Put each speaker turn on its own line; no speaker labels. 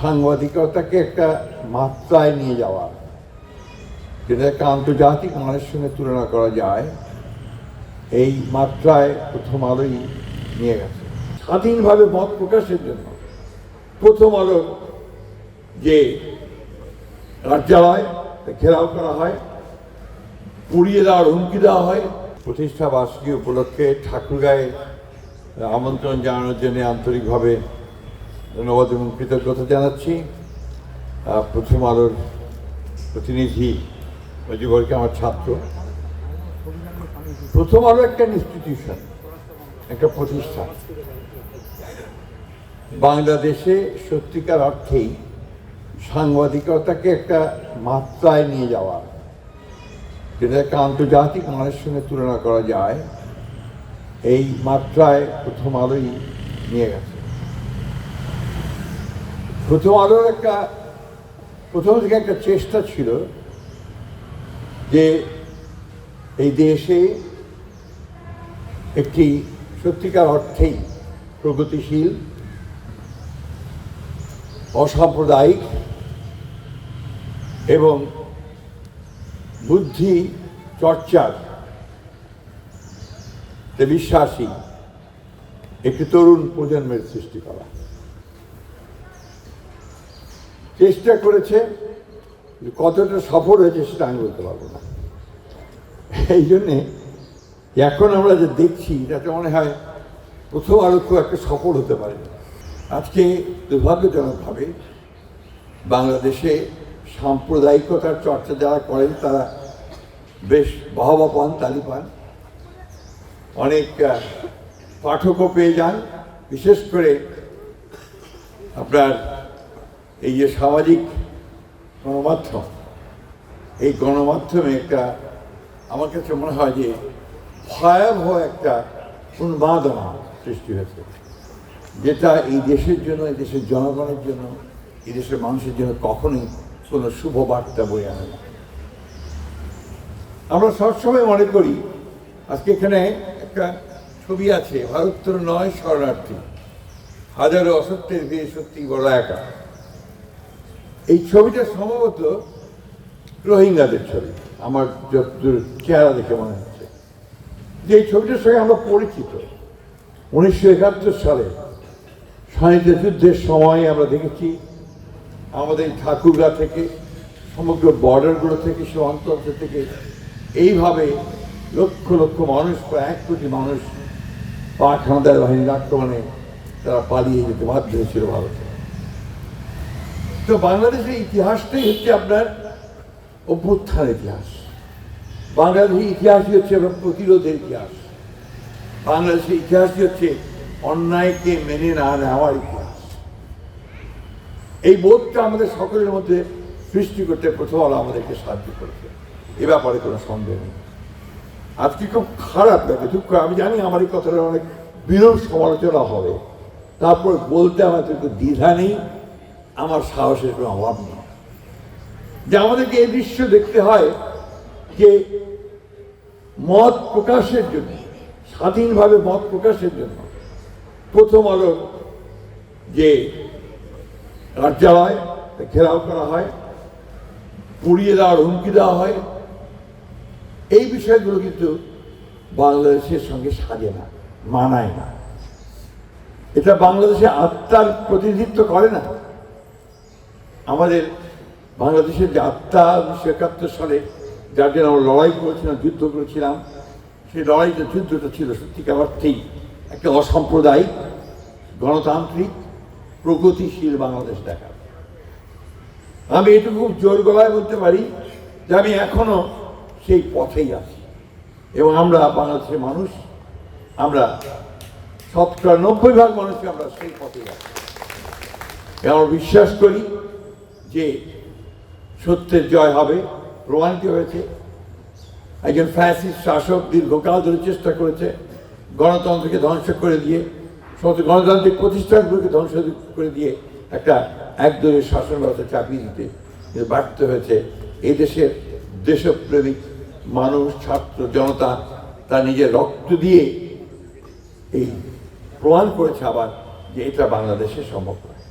সাংবাদিকতাকে একটা মাত্রায় নিয়ে যাওয়া। যেটা একটা আন্তর্জাতিক মানের সঙ্গে তুলনা করা যায়, এই মাত্রায় প্রথম আলোই নিয়ে গেছে। স্বাধীনভাবে মত প্রকাশের জন্য প্রথম আলোর যে কার্যালয় ঘেরাও করা হয়, পুড়িয়ে দেওয়ার হুমকি দেওয়া হয়। প্রতিষ্ঠা বার্ষিকী উপলক্ষে ঠাকুরগাঁয়ে আমন্ত্রণ জানানোর জন্য আন্তরিকভাবে ধন্যবাদ এবং কৃতজ্ঞতা জানাচ্ছি। প্রথম আলোর প্রতিনিধি মজিবরকে আমার ছাত্র। প্রথম আলো একটা ইনস্টিটিউশন একটা প্রতিষ্ঠান। বাংলাদেশে সত্যিকার অর্থেই সাংবাদিকতাকে একটা মাত্রায় নিয়ে যাওয়া। যেটা একটা আন্তর্জাতিক মানের সঙ্গে তুলনা করা যায়, এই মাত্রায় প্রথম আলোই নিয়ে গেছে। প্রথম আলোর একটা, প্রথম থেকে একটা চেষ্টা ছিল যে এই দেশে একটি সত্যিকার অর্থেই প্রগতিশীল, অসাম্প্রদায়িক এবং বুদ্ধি চর্চার বিশ্বাসী একটি তরুণ প্রজন্মের সৃষ্টি করা। চেষ্টা করেছে কতটা সফল হয়েছে সেটা আমি বলতে পারব না। এই জন্যে এখন আমরা যে দেখছি যাতে মনে হয় প্রথম আরও খুব একটা সফল হতে পারে। আজকে দুর্ভাগ্যজনকভাবে বাংলাদেশে সাম্প্রদায়িকতার চর্চা যারা করেন, তারা বেশ বাহবা পান, তালি পান। অনেক পাঠকও পেয়ে যান। বিশেষ করে আপনার এই যে সামাজিক গণমাধ্যম, এই গণমাধ্যমে একটা আমার কাছে মনে হয় যে ভয়াবহ একটা উন্মাদনা সৃষ্টি হয়েছে। যেটা এই দেশের জন্য, এই দেশের জনগণের জন্য, এই দেশের মানুষের জন্য কখনোই কোনো শুভ বার্তা বয়ে আনে না। আমরা সবসময় মনে করি, আজকে এখানে একটা ছবি আছে ভারতর নয়, শরণার্থী। হাজারো অসত্যের বিয়ে সত্যি বড় একা। এই ছবিটা সম্ভবত রোহিঙ্গাদের ছবি। আমার যতদূর চেহারা দেখে মনে হচ্ছে। যে এই ছবিটার সঙ্গে আমরা পরিচিত। উনিশশো একাত্তর সালে স্বাধীনতা যুদ্ধের সময় আমরা দেখেছি, আমাদের ঠাকুরগা থেকে, সমগ্র বর্ডারগুলো থেকে সীমান্ত অঞ্চল থেকে, এইভাবে লক্ষ লক্ষ মানুষ, প্রায় এক কোটি মানুষ পাক হানাদার বাহিনীর আক্রমণে। তারা পালিয়ে যেতে বাধ্য হয়েছিল ভারতে। তো বাংলাদেশের ইতিহাসটাই হচ্ছে আপনার অভ্যুত্থান ইতিহাস। বাংলাদেশের ইতিহাসই হচ্ছে আপনার প্রতিরোধের ইতিহাস। বাংলাদেশের ইতিহাসই হচ্ছে অন্যায়কে মেনে না নেওয়ার ইতিহাস। এই বোধটা আমাদের সকলের মধ্যে সৃষ্টি করতে প্রথম আলো আমাদেরকে সাহায্য করেছে। এ ব্যাপারে কোনো সন্দেহ নেই। আজকে খুব খারাপ লাগে, দুঃখ আমি জানি আমার এই কথাটা অনেক বিরূপ সমালোচনা হবে। তারপর বলতে আমার দ্বিধা নেই। আমার সাহসের কোনো অভাব নেই। যে আমাদেরকে এই দৃশ্য দেখতে হয় যে মত প্রকাশের জন্য, স্বাধীনভাবে মত প্রকাশের জন্য প্রথম আলোর যে কার্যালয় ঘেরাও করা হয়, পুড়িয়ে দেওয়ার হুমকি দেওয়া হয়। এই বিষয়গুলো কিন্তু বাংলাদেশের সঙ্গে সাজে না, মানায় না। এটা বাংলাদেশে আত্মার প্রতিনিধিত্ব করে না। আমাদের বাংলাদেশের যে আত্মা উনিশশো একাত্তর সালে যার জন্য আমরা লড়াই করেছিলাম, যুদ্ধ করেছিলাম, সেই লড়াইটা যুদ্ধটা ছিল সত্যিকার অর্থেই একটা অসাম্প্রদায়িক, গণতান্ত্রিক, প্রগতিশীল বাংলাদেশ দেখা আমি এটুকু জোর গলায় বলতে পারি যে আমি এখনও সেই পথেই আছি। এবং আমরা বাংলাদেশের মানুষ, আমরা শতকরা নব্বই ভাগ মানুষকে আমরা সেই পথেই আছি। আমরা বিশ্বাস করি যে সত্যের জয় হবে, প্রমাণিত হয়েছে। একজন ফ্যাসিস্ট শাসক দীর্ঘকাল ধরে চেষ্টা করেছে গণতন্ত্রকে ধ্বংস করে দিয়ে, সমস্ত গণতান্ত্রিক প্রতিষ্ঠানগুলোকে ধ্বংস করে দিয়ে একটা একদলীয় শাসন ব্যবস্থা চাপিয়ে দিতে ব্যর্থ হয়েছে। এই দেশের দেশপ্রেমিক মানুষ, ছাত্র, জনতা, তার নিজের রক্ত দিয়ে এই প্রমাণ করেছে আবার যে এটা বাংলাদেশে সম্ভব নয়।